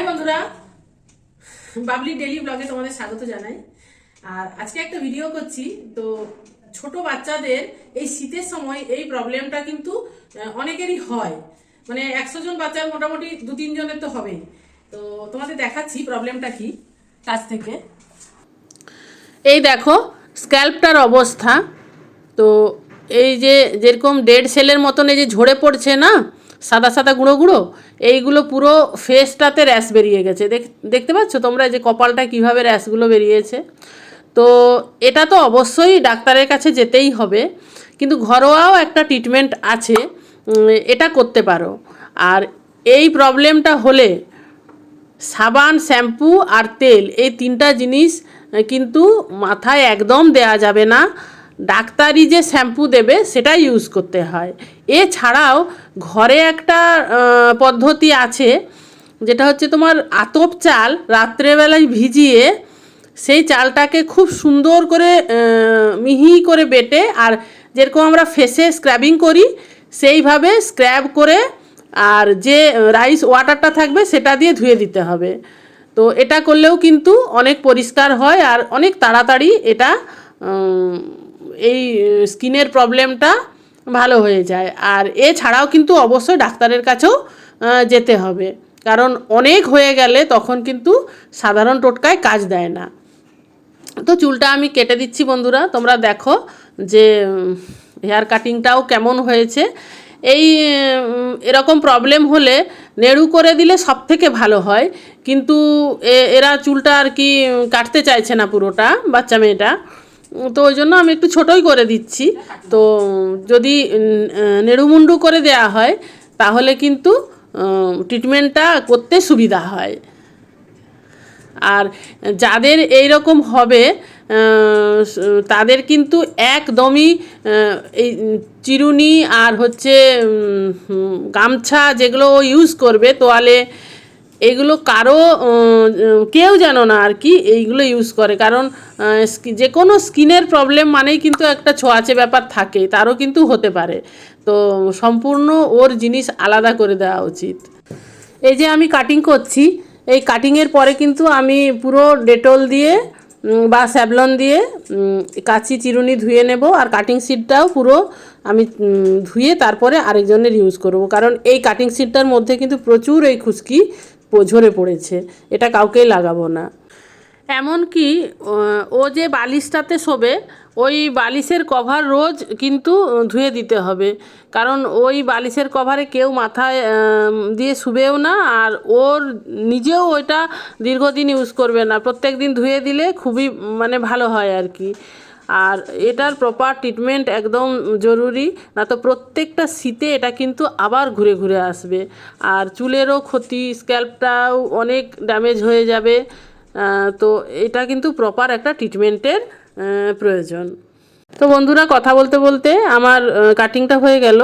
High বন্ধুরা। Babli daily ব্লগে তোমাদের স্বাগত জানাই। আর আজকে একটা ভিডিও করছি, তো ছোট বাচ্চাদের এই শীতের সময় এই প্রবলেমটা কিন্তু অনেকেরই হয়। মানে একশো জন বাচ্চার মোটামুটি দু তিনজনের তো হবেই। তো তোমাদের দেখাচ্ছি প্রবলেমটা কি, কাছ থেকে। এই দেখো স্ক্যাল্পটার অবস্থা। তো এই যে যেরকম ডেড সেলের মতন এই যে ঝরে পড়ছে না সাদা সাদা গুঁড়ো গুঁড়ো, এইগুলো পুরো ফেসটাতে র্যাশ বেরিয়ে গেছে। দেখ- দেখতে পাচ্ছ তোমরা যে কপালটা কীভাবে র্যাশগুলো বেরিয়েছে? তো এটা তো অবশ্যই ডাক্তারের কাছে যেতেই হবে, কিন্তু ঘরোয়াও একটা ট্রিটমেন্ট আছে এটা করতে পারো। আর এই প্রবলেমটা হলে সাবান, শ্যাম্পু আর তেল, এই তিনটা জিনিস কিন্তু মাথায় একদম দেয়া যাবে না। ডাক্তারি যে শ্যাম্পু দেবে সেটা ইউজ করতে হয়। এছাড়াও ঘরে একটা পদ্ধতি আছে, যেটা হচ্ছে তোমার আতপ চাল রাত্রেবেলায় ভিজিয়ে সেই চালটাকে খুব সুন্দর করে মিহি করে বেটে আর যেরকম আমরা ফেসে স্ক্র্যাবিং করি, সেইভাবে স্ক্র্যাব করে আর যে রাইস ওয়াটারটা থাকবে সেটা দিয়ে ধুয়ে দিতে হবে। তো এটা করলেও কিন্তু অনেক পরিষ্কার হয় আর অনেক তাড়াতাড়ি এটা এই স্কিনের প্রবলেমটা ভালো হয়ে যায়। আর এছাড়াও কিন্তু অবশ্যই ডাক্তারের কাছেও যেতে হবে। কারণ অনেক হয়ে গেলে তখন কিন্তু সাধারণ টোটকায় কাজ দেয় না। তো চুলটা আমি কেটে দিচ্ছি বন্ধুরা, তোমরা দেখো যে হেয়ার কাটিংটাও কেমন হয়েছে। এই এরকম প্রবলেম হলে নেড়ু করে দিলে সব থেকে ভালো হয়। কিন্তু এরা চুলটা আর কি কাটতে চাইছে না পুরোটা, বাচ্চা মেয়েটা। তো ওই জন্য আমি একটু ছোটই করে দিচ্ছি। তো যদি নেড়ুমুন্ডু করে দেয়া হয়, তাহলে কিন্তু ট্রিটমেন্টটা করতে সুবিধা হয়। আর যাদের এই রকম হবে তাদের কিন্তু একদমই এই চিরুনি আর হচ্ছে গামছা যেগুলো ইউজ করবে, তোয়ালে এগুলো কারও কেউ যেন না আর কি এইগুলো ইউজ করে। কারণ যে কোনো স্কিনের প্রবলেম মানেই কিন্তু একটা ছোঁয়াচে ব্যাপার থাকে, তারও কিন্তু হতে পারে। তো সম্পূর্ণ ওর জিনিস আলাদা করে দেওয়া উচিত। এই যে আমি কাটিং করছি, এই কাটিংয়ের পরে কিন্তু আমি পুরো ডেটল দিয়ে বা স্যাভলন দিয়ে কাঁচি চিরুনি ধুয়ে নেব আর কাটিং শিটটাও পুরো আমি ধুয়ে তারপরে আরেকজনের ইউজ করব। কারণ এই কাটিং শিটটার মধ্যে কিন্তু প্রচুর এই খুশকি ঝরে পড়েছে, এটা কাউকেই লাগাবো না। এমনকি ও যে বালিশটাতে শোবে, ওই বালিশের কভার রোজ কিন্তু ধুয়ে দিতে হবে। কারণ ওই বালিশের কভারে কেউ মাথায় দিয়ে শুবেও না, আর ওর নিজেও ওইটা দীর্ঘদিন ইউজ করবে না। প্রত্যেক দিন ধুয়ে দিলে খুবই মানে ভালো হয় আর কি। আর এটার প্রপার ট্রিটমেন্ট একদম জরুরি না তো প্রত্যেকটা শীতে এটা কিন্তু আবার ঘুরে ঘুরে আসবে। আর চুলেরও ক্ষতি স্ক্যাল্পটাও অনেক ড্যামেজ হয়ে যাবে। তো এটা কিন্তু প্রপার একটা ট্রিটমেন্টের প্রয়োজন। তো বন্ধুরা, কথা বলতে বলতে আমার কাটিংটা হয়ে গেল।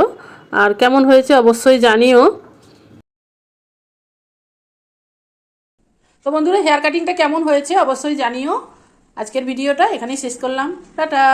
আর কেমন হয়েছে অবশ্যই জানিও। তো বন্ধুরা হেয়ার কাটিংটা কেমন হয়েছে অবশ্যই জানিও। আজকের ভিডিওটা এখানেই শেষ করলাম। টাটা!